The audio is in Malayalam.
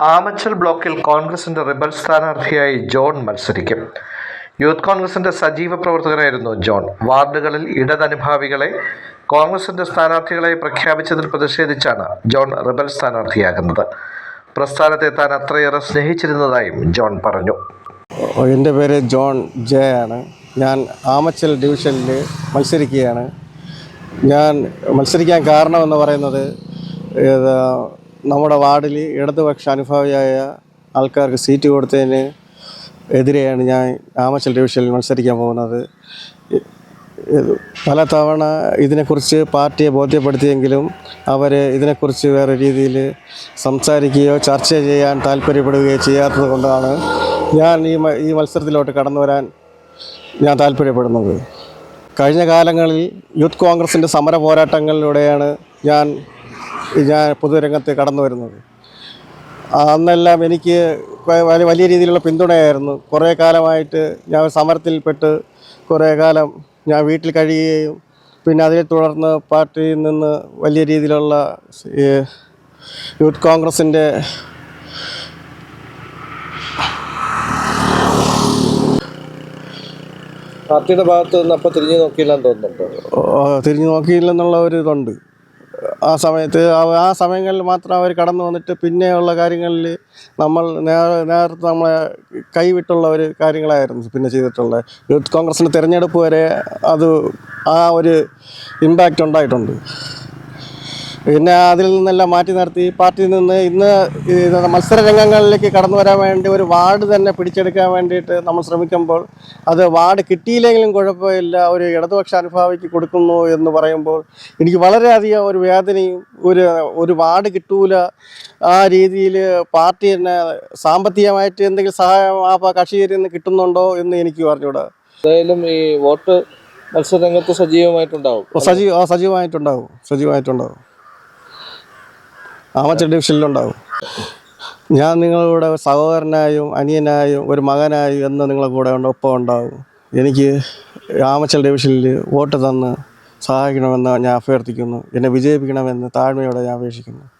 ആമച്ചൽ ബ്ലോക്കിൽ കോൺഗ്രസിന്റെ റിബൽ സ്ഥാനാർത്ഥിയായി ജോൺ മത്സരിക്കും. യൂത്ത് കോൺഗ്രസിന്റെ സജീവ പ്രവർത്തകരായിരുന്നു ജോൺ. വാർഡുകളിൽ ഇടതനുഭാവികളെ കോൺഗ്രസിന്റെ സ്ഥാനാർത്ഥികളായി പ്രഖ്യാപിച്ചതിൽ പ്രതിഷേധിച്ചാണ് ജോൺ റിബൽ സ്ഥാനാർത്ഥിയാകുന്നത്. പ്രസ്ഥാനത്തെ താൻ അത്രയേറെ സ്നേഹിച്ചിരുന്നതായും ജോൺ പറഞ്ഞു. എന്റെ പേര് ജോൺ ജെ ആണ് ഞാൻ ആമച്ചൽ ഡിവിഷനിൽ മത്സരിക്കുകയാണ്. ഞാൻ മത്സരിക്കാൻ കാരണമെന്ന് പറയുന്നത് നമ്മുടെ വാർഡിൽ ഇടതുപക്ഷ അനുഭാവിയായ ആൾക്കാർക്ക് സീറ്റ് കൊടുത്തതിന് എതിരെയാണ് ഞാൻ ആമച്ചൽ ഡിവിഷനിൽ മത്സരിക്കാൻ പോകുന്നത്. പല തവണ ഇതിനെക്കുറിച്ച് പാർട്ടിയെ ബോധ്യപ്പെടുത്തിയെങ്കിലും അവർ ഇതിനെക്കുറിച്ച് വേറെ രീതിയിൽ സംസാരിക്കുകയോ ചർച്ച ചെയ്യാൻ താല്പര്യപ്പെടുകയോ ചെയ്യാത്തത് കൊണ്ടാണ് ഞാൻ ഈ ഈ മത്സരത്തിലോട്ട് കടന്നു വരാൻ ഞാൻ താല്പര്യപ്പെടുന്നത്. കഴിഞ്ഞ കാലങ്ങളിൽ യൂത്ത് കോൺഗ്രസിന്റെ സമര പോരാട്ടങ്ങളിലൂടെയാണ് ഞാൻ ഞാൻ പൊതുരംഗത്ത് കടന്നു വരുന്നത്. അന്നെല്ലാം എനിക്ക് വലിയ രീതിയിലുള്ള പിന്തുണയായിരുന്നു. കുറേ കാലമായിട്ട് ഞാൻ സമരത്തിൽപ്പെട്ട് കുറേ കാലം ഞാൻ വീട്ടിൽ കഴിയുകയും പിന്നെ അതിനെ തുടർന്ന് പാർട്ടിയിൽ നിന്ന് വലിയ രീതിയിലുള്ള യൂത്ത് കോൺഗ്രസിന്റെ പാർട്ടിയുടെ ഭാഗത്ത് നിന്ന് അപ്പോൾ തിരിഞ്ഞു നോക്കിയില്ലെന്ന് തോന്നുന്നുണ്ടോ? തിരിഞ്ഞു നോക്കിയില്ലെന്നുള്ള ഒരു ഇതുണ്ട്. ആ സമയത്ത് ആ- സമയങ്ങളിൽ മാത്രം അവർ കടന്നു വന്നിട്ട് പിന്നെയുള്ള കാര്യങ്ങളിൽ നമ്മൾ നേരത്തെ നമ്മളെ കൈവിട്ടുള്ള ഒരു കാര്യങ്ങളായിരുന്നു പിന്നെ ചെയ്തിട്ടുള്ളത് യൂത്ത് കോൺഗ്രസിന്റെ തിരഞ്ഞെടുപ്പ് വരെ അത് ആ ഒരു ഇമ്പാക്റ്റ് ഉണ്ടായിട്ടുണ്ട്. പിന്നെ അതിൽ നിന്നെല്ലാം മാറ്റി നിർത്തി. പാർട്ടിയിൽ നിന്ന് ഇന്ന് മത്സര രംഗങ്ങളിലേക്ക് കടന്നു വരാൻ വേണ്ടി ഒരു വാർഡ് തന്നെ പിടിച്ചെടുക്കാൻ വേണ്ടിയിട്ട് നമ്മൾ ശ്രമിക്കുമ്പോൾ അത് വാർഡ് കിട്ടിയില്ലെങ്കിലും കുഴപ്പമില്ല ഒരു ഇടതുപക്ഷ അനുഭാവിക്ക് കൊടുക്കുന്നു എന്ന് പറയുമ്പോൾ എനിക്ക് വളരെയധികം ഒരു വേദനയും ഒരു ഒരു വാർഡ് കിട്ടൂല. ആ രീതിയിൽ പാർട്ടി തന്നെ സാമ്പത്തികമായിട്ട് എന്തെങ്കിലും സഹായം ആ കക്ഷി കക്ഷിയിൽ നിന്ന് കിട്ടുന്നുണ്ടോ എന്ന് എനിക്ക് പറഞ്ഞുകൂടാ. എന്തായാലും ഈ വോട്ട് മത്സരരംഗത്ത് സജീവമായിട്ടുണ്ടാവും. സജീവ സജീവമായിട്ടുണ്ടാവും സജീവമായിട്ടുണ്ടാവും. ആമച്ചൽ ഡിവിഷനിലുണ്ടാവും. ഞാൻ നിങ്ങളുടെ സഹോദരനായും അനിയനായും ഒരു മകനായും എന്ന് നിങ്ങളെ കൂടെ ഒപ്പം ഉണ്ടാവും. എനിക്ക് ആമച്ചൽ ഡിവിഷനിൽ വോട്ട് തന്ന് സഹായിക്കണമെന്ന് ഞാൻ അഭ്യർത്ഥിക്കുന്നു. എന്നെ വിജയിപ്പിക്കണമെന്ന് താഴ്മയോടെ ഞാൻ അപേക്ഷിക്കുന്നു.